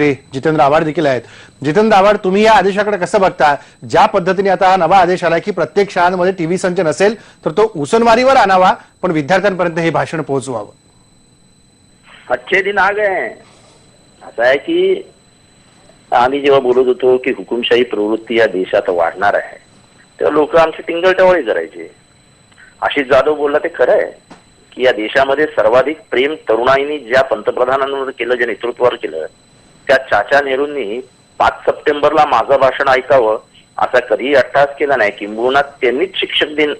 मंत्री जितेंद्र आव्हाड देखील आहेत. जितेंद्र आव्हाड तुम्ही या आदेशाकडे कसं बघता ज्या पद्धतीने आता हा नवा आदेश आला की प्रत्येक शाळांमध्ये टीव्ही संच नसेल तर तो उसनवारीवर आणावा पण विद्यार्थ्यांपर्यंत हे भाषण पोहोचवावं. अच्छे दिन आ गए असं आहे की आम्ही जेव्हा बोलत होतो की हुकुमशाही प्रवृत्ती या देशात वाढणार आहे तेव्हा लोक आमची टिंगलटवाळी करायचे. आशिष जाधव बोलला ते खरं आहे की या देशामध्ये सर्वाधिक प्रेम तरुणाईनी ज्या पंतप्रधानांवर केलं जे नेतृत्वावर केलं त्या चाचा नेहरूंनी पाच सप्टेंबरला माझं भाषण ऐकावं असा कधीही अट्टास केला नाही. किंबहुना त्यांनीच शिक्षक दिन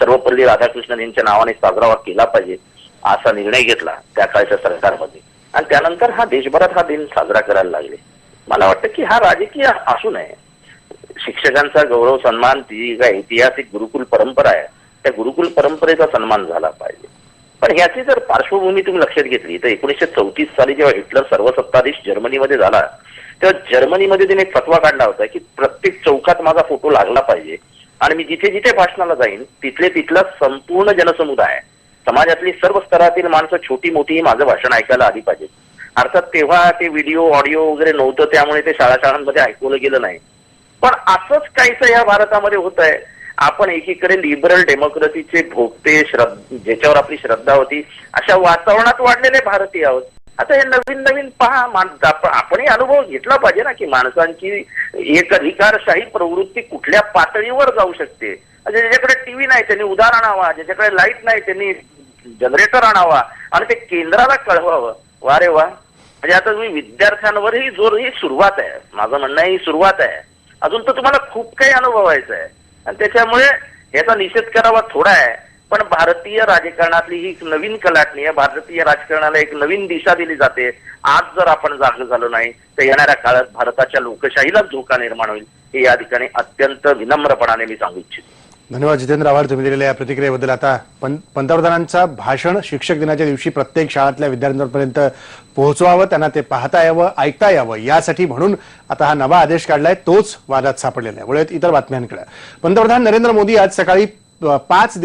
सर्वपल्ली राधाकृष्णन यांच्या नावाने साजरा केला पाहिजे असा निर्णय घेतला त्या काळच्या सरकारमध्ये. आणि त्यानंतर हा देशभरात हा दिन साजरा करायला लागले. मला वाटतं की हा राजकीय असू नये. शिक्षकांचा गौरव सन्मान ती काय ऐतिहासिक गुरुकुल परंपरा आहे त्या गुरुकुल परंपरेचा सन्मान झाला पाहिजे. पण ह्याची जर पार्श्वभूमी तुम्ही लक्षात घेतली तर एकोणीसशे चौतीस साली जेव्हा हिटलर सर्वसत्ताधीश जर्मनीमध्ये झाला तेव्हा जर्मनीमध्ये त्याने एक फतवा काढला होता की प्रत्येक चौकात माझा फोटो लागला पाहिजे आणि मी जिथे जिथे भाषणाला जाईन तिथले तिथला संपूर्ण जनसमुदाय समाजातली सर्व स्तरातील माणसं छोटी मोठी माझं भाषण ऐकायला आली पाहिजे. अर्थात तेव्हा ते व्हिडिओ ऑडिओ वगैरे नव्हतं त्यामुळे ते शाळा शाळांमध्ये ऐकवलं गेलं नाही. पण असंच काहीसं या भारतामध्ये होत आहे आपण एकीकडे लिबरल डेमोक्रेसीचे भोगते ज्याच्यावर आपली श्रद्धा होती अशा वातावरणात वाढलेले भारतीय आहोत. आता हे नवीन नवीन पहा मान- आपणही अनुभव घेतला पाहिजे ना की माणसांची एक अधिकारशाही प्रवृत्ती कुठल्या पातळीवर जाऊ शकते. म्हणजे ज्याच्याकडे टीव्ही नाही त्यांनी उदाहरण आणावा ज्याच्याकडे लाइट नाही त्यांनी जनरेटर आणावा आणि ते केंद्राला कळवावं. वा रे वा. म्हणजे आता तुम्ही विद्यार्थ्यांवरही जोर ही सुरुवात आहे. माझं म्हणणं ही सुरुवात आहे. अजून तर तुम्हाला खूप काही अनुभवायचं आहे. आणि त्याच्यामुळे याचा निषेध करावा थोडा आहे. पण भारतीय राजकारणातली ही एक नवीन कलाटणी आहे. भारतीय राजकारणाला एक नवीन दिशा दिली जाते. आज जर आपण जाग झालो नाही तर येणाऱ्या काळात भारताच्या लोकशाहीलाच धोका निर्माण होईल हे या ठिकाणी अत्यंत विनम्रपणाने मी सांगू इच्छितो. धन्यवाद जितेंद्र आव्हाड तुम्ही दिलेल्या या प्रतिक्रियेबद्दल. आता पंतप्रधानांचा भाषण शिक्षक दिनाच्या दिवशी प्रत्येक शाळातल्या विद्यार्थ्यांपर्यंत पोहोचवावं त्यांना ते पाहता यावं ऐकता यावं यासाठी म्हणून आता हा नवा आदेश काढलाय तोच वादात सापडलेला आहे. वळत इतर बातम्यांकडे. पंतप्रधान नरेंद्र मोदी आज सकाळी पाच दिवस